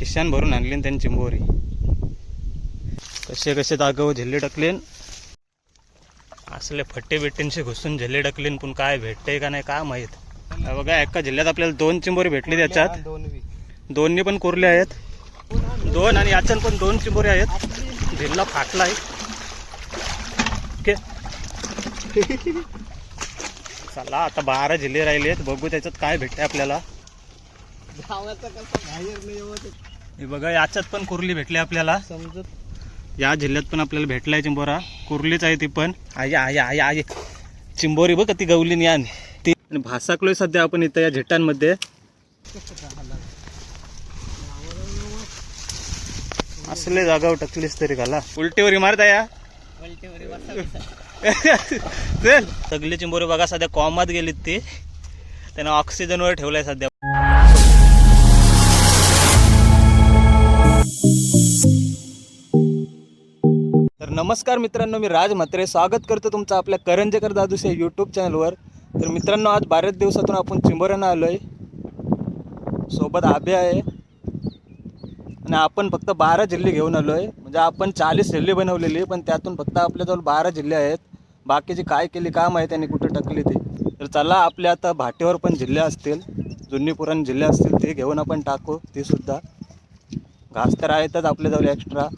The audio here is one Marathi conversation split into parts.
खिशान भरून आणली त्यांनी चिंबोरी कसे कसे दागव झेल्ले टाकलेन असले फट्टे बिट्टेंशी घुसून झेल्ले टाकलेन पण काय भेटते का नाही काय माहीत. बघा एका जिल्ह्यात आपल्याला दोन चिंबोरी भेटली त्याच्यात. दोन्ही पण कोरले आहेत. दोन आणि याच्यात पण दोन चिंबोरी आहेत. जिल्हा फाटला आहे. ओके. चला आता बारा जिल्हे राहिले आहेत. बघू त्याच्यात काय भेटते आपल्याला. हे बघा याच्यात पण कुर्ली भेटली आपल्याला. समजत या जिल्ह्यात पण आपल्याला भेटलाय चिंबोरा. कुर्लीच आहे ती पण. आई आहे आई आहे चिंबोरी बघ ती गवली यान. ती आणि भासाकलोय सध्या आपण इथं या झेटांमध्ये. असले जागावर टकलीस तरी घाला. उलटीवर इमारत आहे या. चल. सगळी चिंबोरी बघा सध्या कॉमात गेलीत ती. त्यानं ऑक्सिजनवर ठेवलाय सध्या. नमस्कार मित्रांनो मी राज म्हात्रे. स्वागत करतो तुमचं आपल्या करंजेकर दादूस या यूट्यूब चॅनलवर तर मित्रांनो आज बऱ्याच दिवसातून आपण चिंबोऱ्यांना आलो आहे सोबत आभे आहे. आणि आपण फक्त बारा जिल्हे घेऊन आलो आहे म्हणजे आपण चाळीस जिल्हे बनवलेली पण त्यातून फक्त आपल्याजवळ बारा जिल्हे आहेत. बाकीची काय केली काम आहे त्यांनी कुठे टाकली ते. तर चला आपल्या आता भाटेवर पण जिल्हे असतील जुनी पुराण जिल्हे असतील ते घेऊन आपण टाकू ते सुद्धा. घास तर आहेतच आपल्याजवळ एक्स्ट्रा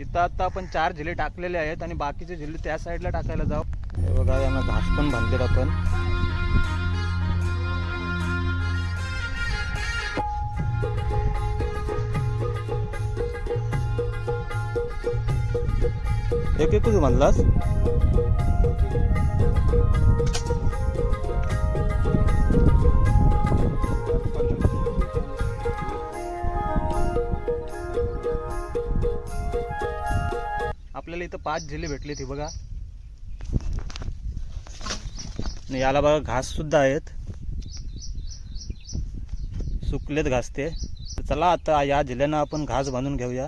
इथं आता आपण चार झिले टाकलेले आहेत आणि बाकीचे झिले त्या साईडला टाकायला जाऊ. हे बघा यांना घास पण बांधलेला आपण एक एक म्हणलास आपल्याला इथं पाच झिले भेटले ती बघा. याला बघा घास सुद्धा आहेत. सुकलेत घास ते. चला आता या झिल्यानं आपण घास बांधून घेऊया.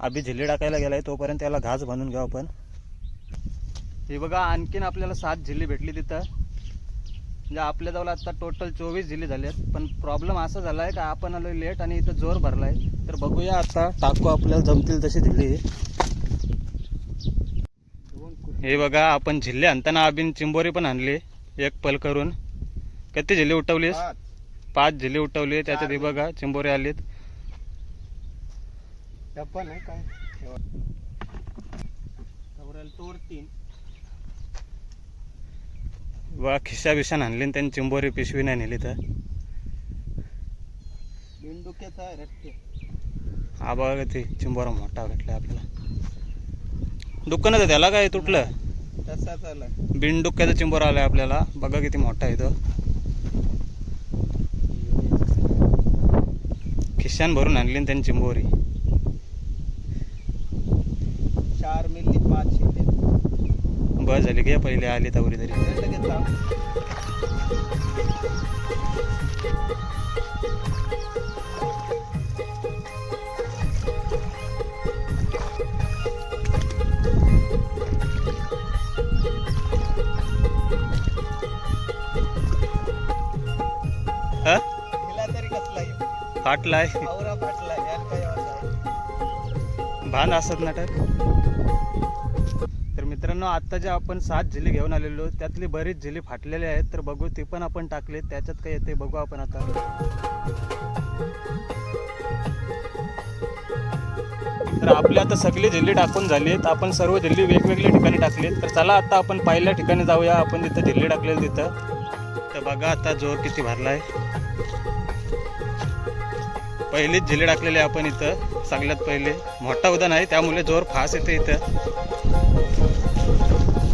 आधी जिल्हे टाकायला गेलाय तोपर्यंत त्याला घास बांधून घेऊ आपण. हे बघा आणखीन आपल्याला सात झिल्ली भेटली तिथं. म्हणजे आपल्याजवळ आता टोटल चोवीस झिले झाले आहेत पण प्रॉब्लेम असा झाला आहे का आपण आलो लेट आणि इथं जोर भरलाय. तर बघूया आता टाकू आपल्याला जमतील तसे जिल्हे हे बघा आपण जिल्हे आणताना आबीन चिंबोरी पण आणली एक पल करून. किती जिल्हे उठवलीस? पाच. जिल्हे उठवले त्याच्यात हे बघा चिंबोरी आलीत. पण आहे काय? तोर तीन. बघा खिशा बिशान आणली आणि त्यांनी चिंबोरी पिशवी नाही नेली तर. हा बघा ते चिंबोरा मोठा भेटला आपल्याला. दुकानात आहे त्याला काय तुटलं? तसाच आला बिनडुक्क्याचा चिंबोरा आलाय आपल्याला. बघा किती मोठा आहे तो. खिशान भरून आणली आणि त्यांनी चिंबोरी. चार मिली पाच बस झाली की पहिले आली तवरी तरी. फाटलाय? भान असत नाटक. तर मित्रांनो आता जे आपण सात जिल्हे घेऊन आलेलो त्यातली बरीच जिल्हे फाटलेले आहेत तर बघू ते पण आपण टाकले. त्याच्यात काय येते बघू आपण आता. तर आपले आता सगळे जिल्हे टाकून झालेत. आपण सर्व जिल्हे वेगवेगळ्या ठिकाणी टाकले तर चला आता आपण पहिल्या ठिकाणी जाऊया. आपण तिथं जिल्हे टाकलेले तिथं. तर बघा आता जोर किती भरलाय. पहिलेच झिले टाकलेले आपण इथं सगळ्यात पहिले. मोठा उदान आहे त्यामुळे जोर फास येते इथं.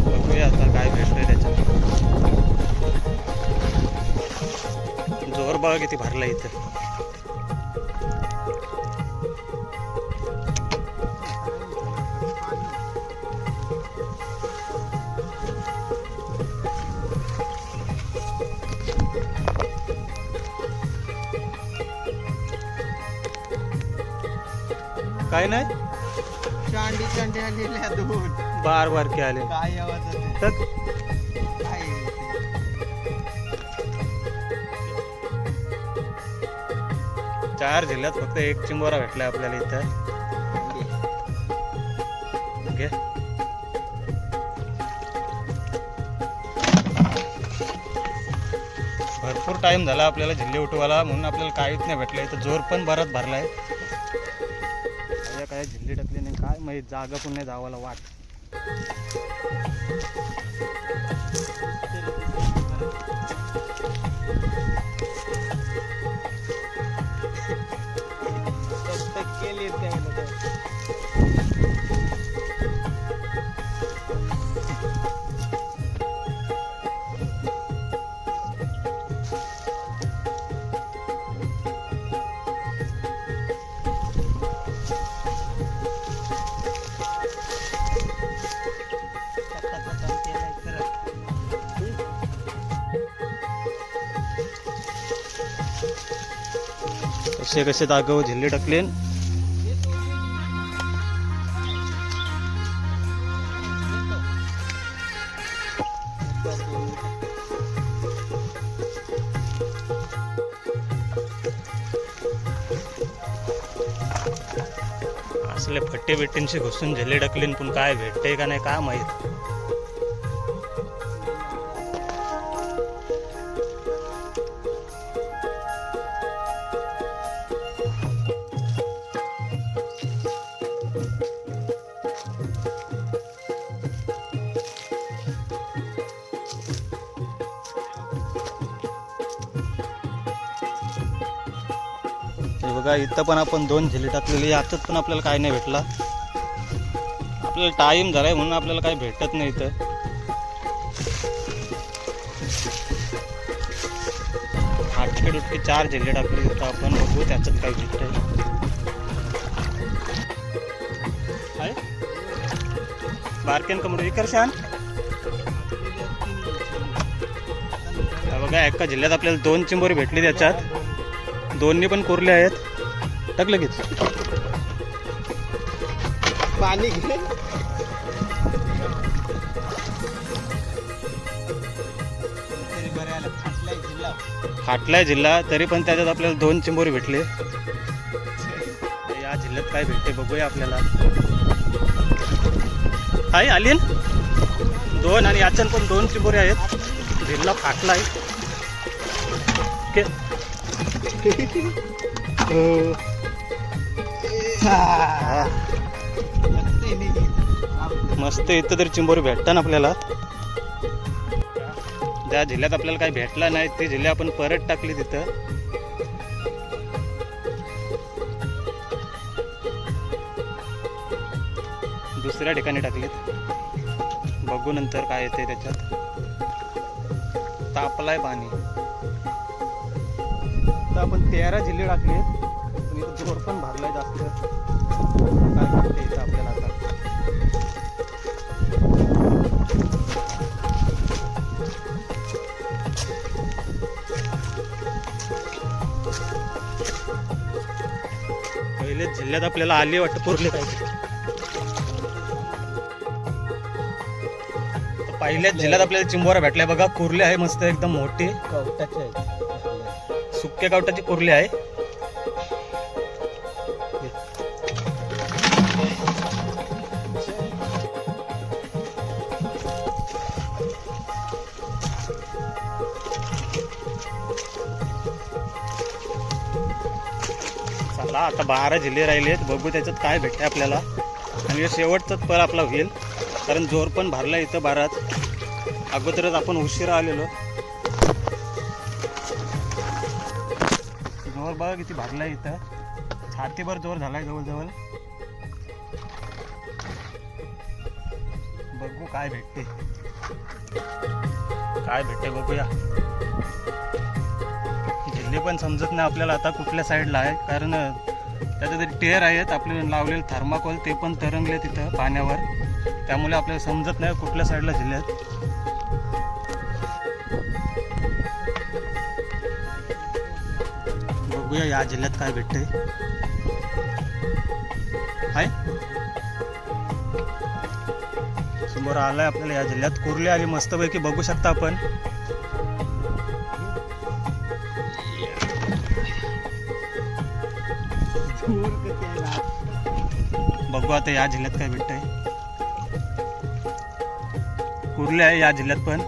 बघूया आता काय भेटतंय त्याच्यात. जोर बघा किती भरला इथं. काय नाही? चांडी चांडी आलेल्या दोन. बार बार के आले. काय आवाज? तर काय आहे ते? चार जिल्ह्यात फक्त एक चिंबोरा भेटलाय आपल्याला इथं. ओके. भरपूर टाइम झाला आपल्याला जिल्हे उठवायला म्हणून आपल्याला काहीच नाही भेटलं. इथं जोर पण बराच भरलाय. काय झिल्ली टाकली नाही काय म्हणजे जागा पण नाही जावाला वाट. कसे कसे दागव झिल्ले टाकले असले फट्टे बिट्टींशी घुसून झिल्ले टाकले पण काय भेटते का नाही का माहीत. बघा इथं पण आपण दोन झिले टाकलेली याच्यात पण आपल्याला काय नाही भेटला. आपल्याला टाईम झालाय म्हणून आपल्याला काही भेटत नाही इथं. आठशे डुटके चार झिले टाकले तर आपण. बघू त्याच्यात काय भेटत बारकेन कमर इकर शान. बघा एका जिल्ह्यात आपल्याला दोन चिंबोरी भेटली त्याच्यात. दोन्ही पण कोरले आहेत. टाक लगेच. पाणी घे. आलं फाटलाय जिल्हा. तरी पण त्याच्यात आपल्याला दोन चिंबोरी भेटले. या जिल्ह्यात काय भेटते बघूया आपल्याला. हाय आलीन दोन आणि याच्यात पण दोन चिंबोरी आहेत. जिल्हा फाटलाय. ओके. हा. मस्त इथं तरी चिंबोरी भेटतात ना आपल्याला. ज्या जिल्ह्यात आपल्याला काही भेटला नाही ते जिल्हा आपण परत टाकले तिथं. दुसऱ्या ठिकाणी टाकलेत. बघू नंतर काय येते त्याच्यात. तापलाय पाणी. तर आपण तेरा जिल्हे टाकले पण इथं जोर पण भरलाय जास्त. काय करते इथं आपल्याला आता? पहिलेच जिल्ह्यात आपल्याला आले वाटतं पुरले पाहिजे. पहिल्याच जिल्ह्यात आपल्याला चिंबोरा भेटलाय बघा. कुर्ले आहे मस्त एकदम मोठी. कवटाचे आहेत. सुक्या गावठाची कोरली आहे. चला आता बारा जिल्हे राहिलेत बघू त्याच्यात काय भेटते आपल्याला. आणि शेवटचाच पळ आपला होईल. कारण जोर पण भरला इथं बाराच. अगोदरच आपण उशिरा आलेलो. किती भरलाय इथं? छातीभर जोर झालाय जवळजवळ. बघू काय भेटते. काय भेटते बघूया. जिल्हे पण समजत नाही आपल्याला आता कुठल्या साईडला आहे. कारण त्याचे तरी टेअर आहेत. आपले लावलेले थर्माकोल ते पण तरंगले तिथं पाण्यावर. त्यामुळे आपल्याला समजत नाही कुठल्या साईडला जिल्ह्यात बघूया या जिल्ह्यात काय भेटते हाय. समोर आलाय आपल्याला या जिल्ह्यात. कुर्ली आली मस्तपैकी बघू शकता आपण. बघू आता या जिल्ह्यात काय भेटतंय. कुर्ले आहे या जिल्ह्यात पण.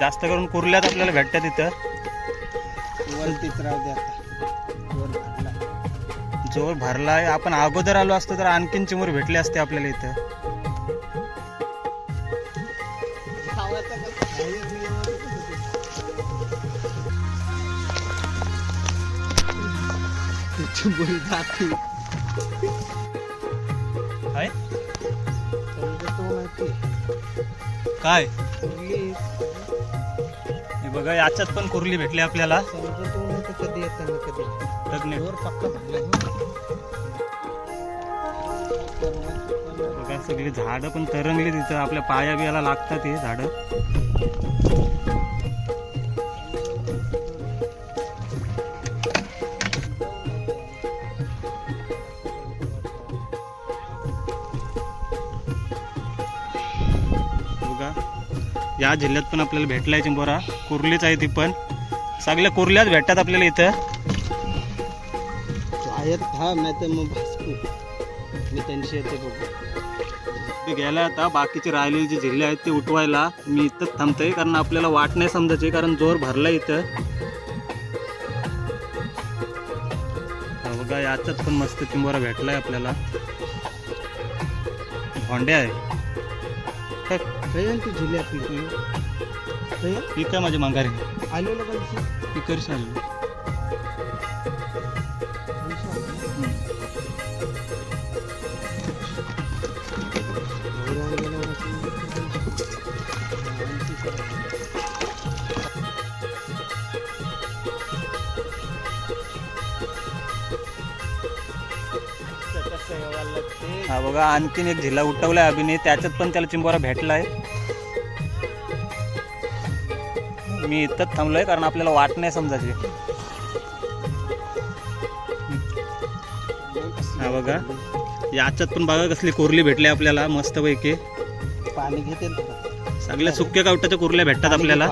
जास्त करून कुर्ल्यात आपल्याला भेटतात इथं. वरतीच राहू दे आता. वर घातला. जोर भरलाय. आपण अगोदर आलो असतो तर आणखीन चिमूर भेटले असते आपल्याला इथं. काय? बघा याच्यात पण कुर्ली भेटली आपल्याला. कधी कधी बघा सगळी झाडं पण तरंगली तिथं. आपल्या पाया बियाला लागतात हे झाडं. या जिल्ह्यात पण आपल्याला भेटलाय चिंबोरा कुर्लीच आहे ती पण. सगळ्या कुर्ल्याच भेटतात आपल्याला इथं. आहेत हा नाही तर मग मी त्यांची येते बघू. आता बाकीचे राहिलेले जे जिल्हे आहेत ते उठवायला मी इथंच थांबतोय कारण आपल्याला वाट नाही समजायची कारण जोर भरला इथं. बघा याच्यात पण मस्त चिंबोरा भेटलाय आपल्याला. भोंडे आहे. काय? आहे ती काय माझी माघारी. आलेलं पैसे ही करशी आली बघा आणखीन एक झिल्ला उठवलाय अभिनय त्याच्यात पण त्याला चिंबोरा भेटलाय. मी इथंच थांबलोय कारण आपल्याला वाट नाही समजायची. हा बघा. याच्यात पण बघा कसली कोरली भेटली आपल्याला मस्त पैकी पाणी घेते. सगळ्या सुक्या कावटाच्या कुर्ल्या भेटतात आपल्याला.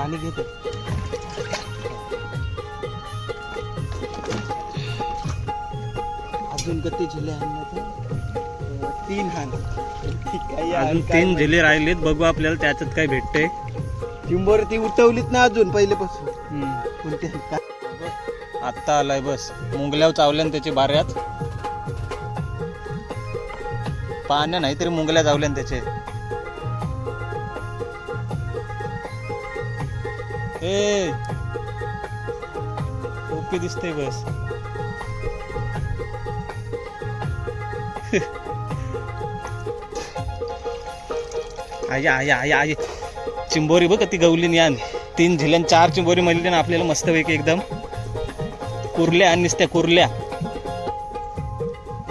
अजून किती झिले आणले तीन हान अजून तीन झिले राहिलेत बघू आपल्याला त्याच्यात काय भेटतंय. चिंबर ती उठवलीत ना अजून पहिल्यापासून कोणते आत्ता आलाय बस. मुंगल्यावर चावल्यान त्याची बाऱ्यात. पाण्या नाही तरी मुंगल्या चावल्यान त्याचे. ए! ओके दिसतंय बस. आई आई आई आई. चिंबोरी बघ ती गवलीन यान तीन झिल्यान चार चिंबोरी मधली ना आपल्याला मस्तपैकी एकदम. कुर्ल्या आणि नुसत्या कुर्ल्या.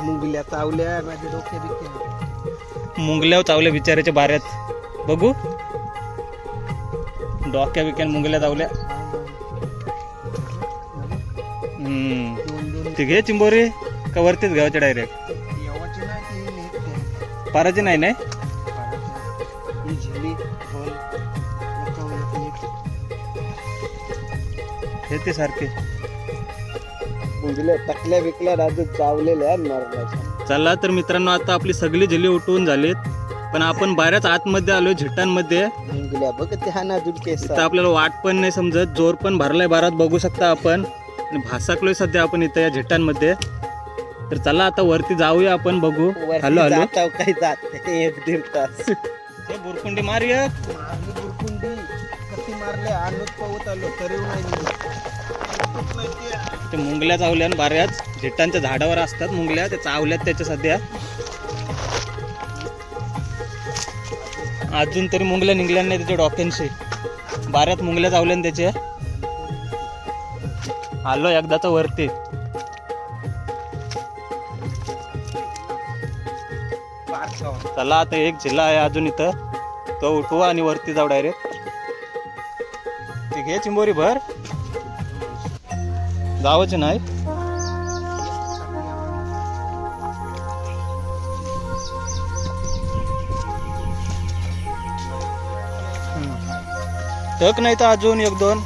मुंगल्या चावल्या माझे डोके बिके मुंगल्यावर चावल्या बिचाऱ्याच्या बाऱ्यात. बघू. डोक्या बिक्यान मुंगल्या चावल्या. हम्म. दोन दोन ते घे चिंबोरी. का वरतीच घ्यावच्या डायरेक्ट पाराची नाही नाही? झिली. हे ते सारखे. टकल्या बिकल्या अजून चावलेल्या मरणाच्या चला तर मित्रांनो आता आपली सगळी जिल्हे उठवून झालीत. पण आपण बऱ्याच आतमध्ये आलोय झिटांमध्ये बघ हा केस इथं आपल्याला वाट पण नाही समजत जोर पण भरलाय बारात बघू शकता आपण. आणि भासाकलोय सध्या आपण इथं या झिटांमध्ये तर चला आता वरती जाऊया आपण बघू. Hello hello. काही जात एक दीड तास. बुरकुंडी मारूया मारली बुरकुंडी कशी मारले आणत पवत आलो तरी नाही. ते मुंगल्या चावल्या बाऱ्याच झिटांच्या झाडावर असतात मुंगल्या त्या चावल्यात त्याच्या सध्या. अजून तरी मुंगल्या निघल्या नाही त्याच्या डोक्यांशी. बाऱ्यात मुंगल्या चावल्या ना त्याचे आलो एकदाचा वरती. चला आता एक जिल्हा आहे अजून इथं. तो उठवू आणि वरती जाऊ डायरेक्ट ती घे चिंबोरी भर. जावंच नाही. टक नाही तर अजून एक दोन.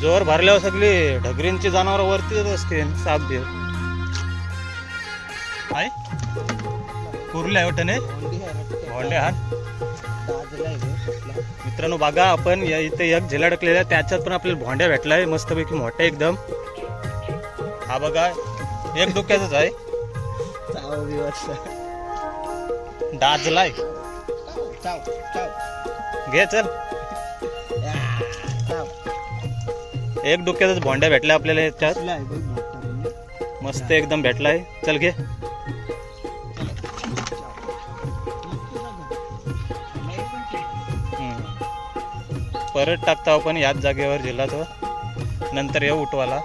जोर भरल्यावर सगळी ढगरींची जनावर वरतीच असते साप देव आहे कुर्ल्या वाटणे भोंडे हा मित्रांनो बघा आपण या इथे एक झेला अडकलेला त्याच्यात पण आपल्याला भोंड्या भेटलाय मस्तपैकी मोठ्या एकदम. हा बघा एक डोक्याचाच आहे. डाजलाय घे चल. एक डोक्याचाच भोंड्या भेटल्या आपल्याला याच्यात मस्त एकदम भेटलाय. चल घे. परत टाकता आपण याच जागेवर जिल्हा तो नंतर येऊ उठवाला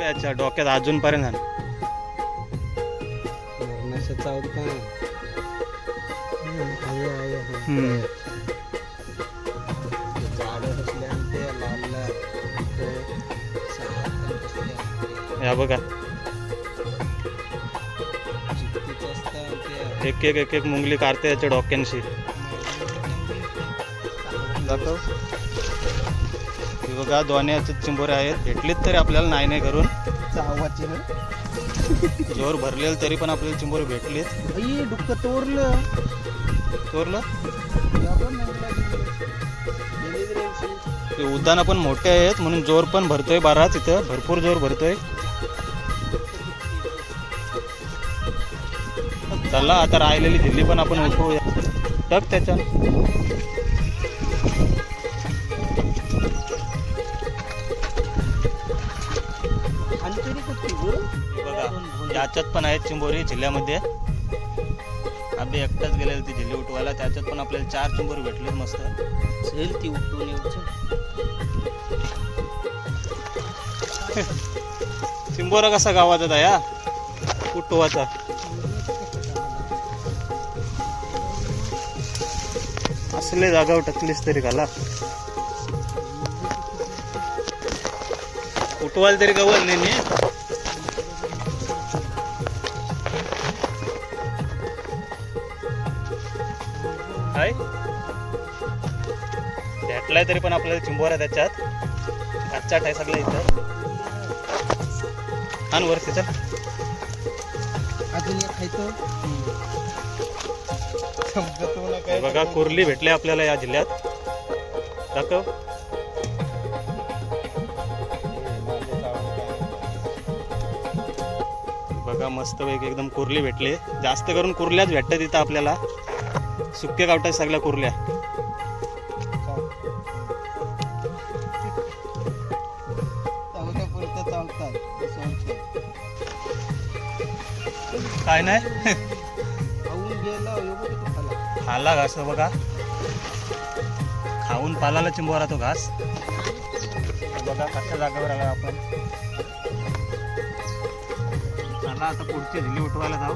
याच्या डोक्यात अजूनपर्यंत आहे. हम्म. या बघा. एक एक एक एक मुंगली काढते याच्या डोक्यांशी. दाखव हे बघा दोन्याचे चिंबोरे आहेत. भेटलीत तरी आपल्याला नाही नाही करून. जोर भरलेलं तरी पण आपल्याला चिंबोरे भेटलीत. डुक्क तोरलं. तोरलं? ते उद्यानं पण मोठे आहेत म्हणून जोर पण भरतोय बारा तिथं. भरपूर जोर भरतोय. चला आता राहिलेली दिल्ली पण आपण उठवूया. टक त्याच्या हे बघा याच्यात पण आहेत चिंबोरी जिल्ह्यामध्ये आम्ही एकटाच गेलेलो ती जिल्हे उठवायला. त्याच्यात पण आपल्याला चार चिंबोरी भेटले मस्त. ती उठून येऊच चिंबोरा कसा गावाचा दया उठवाचा. असले जागावर टकलीस तरी घाला. उठवाल तरी गवल नाही हाय. भेटलाय तरी पण आपल्याला चिंबोरा त्याच्यात. कच्चाट आहे सगळं इथं. आण वर त्याच्यात अजून एक खायचं? हे बघा कुर्ली भेटले आपल्याला या जिल्ह्यात. दाखव. बघा मस्त पैकी एकदम कुर्ली भेटले. जास्त करून कुर्ल्याच भेटतात इथं आपल्याला. सुक्के गावठात सगळ्या कुर्ल्या. काय नाही? खाल्ला घास हो बघा. खाऊन पालाला चिंबवला तो घास. बघा कशा जागेवर आला आपण. चला आता पुढची झिल्ली उठवायला जाऊ.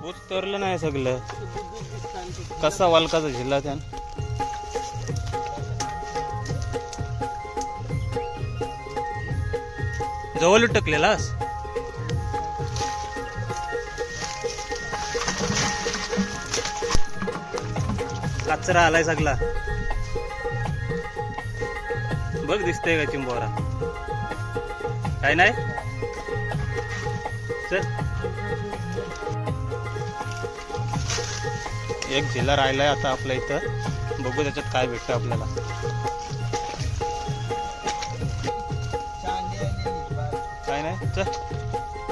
बूत तरलं नाही सगळं. कसा वालकाचा झिल्ला त्यान. जवळ टकलेलास कचरा आलाय सगळा. बघ दिसतंय का चिंबोरा? काय नाही? चल. एक जिल्हा राहिलाय आता आपल्या इथं. बघू त्याच्यात काय भेटतं आपल्याला. काय नाही? चल.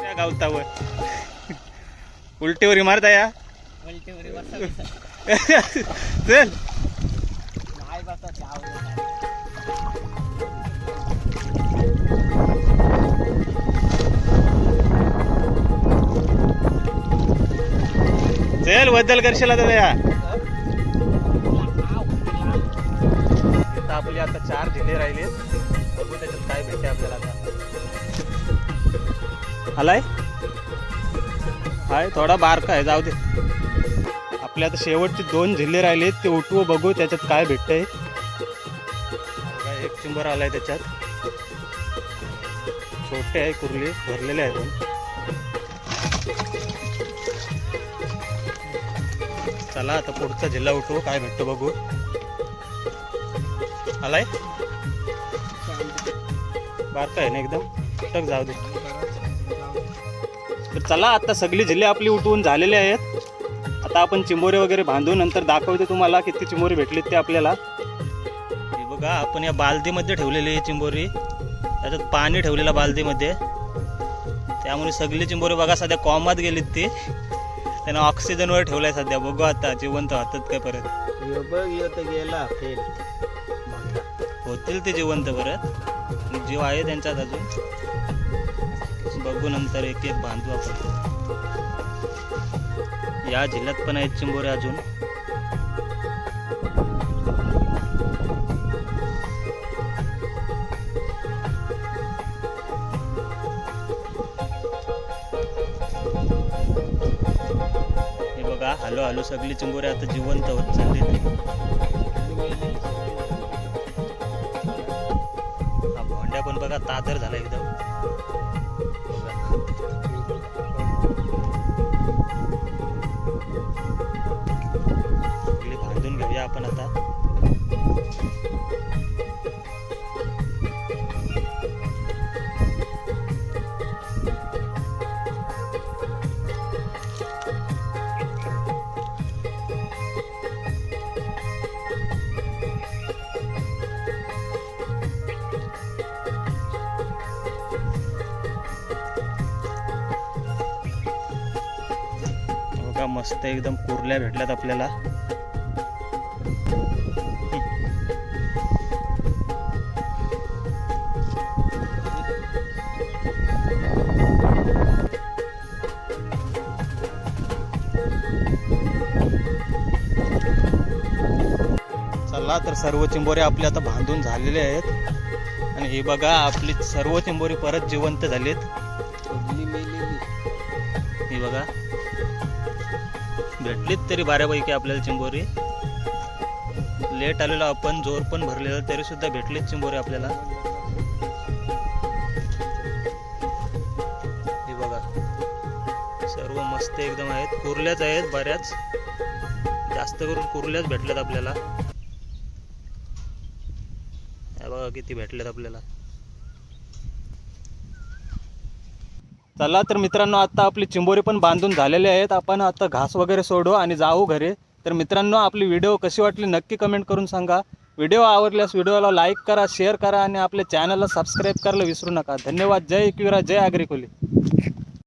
त्या गावतावर. उलटीवर इमारत आहे या चल. चलबद्दल करशील आता त्या. इथं आपले आता चार जिल्हे राहिले. बघू त्याच्यात काय भेटते आपल्याला आता. आलाय? हाय थोडा बारका आहे जाऊ दे. आपले आता शेवटचे दोन जिल्हे राहिले ते उठवू बघू त्याच्यात काय भेटतंय. एक चिंबर आलाय त्याच्यात. छोटे आहे कुर्ली भरलेले आहेत चला आता पुढचा जिल्हा उठवू काय भेटतो बघू. आलाय? बारका आहे ना एकदम? टक जाऊ दे. तर चला आता सगळी जिल्हे आपली उठवून झालेले आहेत. आता आपण चिंबोरे वगैरे बांधून नंतर दाखवते तुम्हाला किती चिंबोरी भेटलीत ते आपल्याला. हे बघा आपण या बालदीमध्ये ठेवलेली आहे चिंबोरी. त्याच्यात पाणी ठेवलेलं बालदीमध्ये. त्यामुळे सगळी चिंबोरी बघा सध्या कॉमात गेलीत ती. त्यांना ऑक्सिजनवर ठेवलंय सध्या. बघू आता जिवंत होतात काय परत. गेला फेल होतील ते जिवंत परत. जीव आहे त्यांच्यात अजून. बघू नंतर एक एक बांधू आपण. या जिल्ह्यात पण आहेत चिंबोरे अजून. हे बघा हॅलो हॅलो सगळी चिंबोरे आता जिवंत होत चालले हा भोंड्या पण बघा तादर झाला एकदम. आपण आता. मस्त एकदम कुरल्या भेटल्यात आपल्याला. तर सर्व चिंबोरे आपले आता बांधून झालेले आहेत. आणि हे बघा आपली सर्व चिंबोरी परत जिवंत झालीत. हे ही बघा. भेटलीत तरी बऱ्यापैकी आपल्याला चिंबोरी. लेट आलेलो आपण जोर पण भरलेला तरी सुद्धा भेटलीच चिंबोरी आपल्याला. हे बघा. सर्व मस्त एकदम आहेत. कुर्ल्याच आहेत बऱ्याच. जास्त करून कुर्ल्याच भेटल्यात आपल्याला हे बघा किती भेटलेत आपल्याला? चला तर मित्रांनो आता आपली चिंबोरी पण बांधून झालेले आहेत. आपण आता घास वगैरे सोडू आणि जाऊ घरी. तर मित्रांनो आपली व्हिडिओ कशी वाटली नक्की कमेंट करून सांगा. व्हिडिओ आवडल्यास व्हिडिओला लाईक करा शेअर करा आणि आपल्या चॅनलला सबस्क्राईब करायला विसरू नका. धन्यवाद. जय किरा जय आग्रिकोली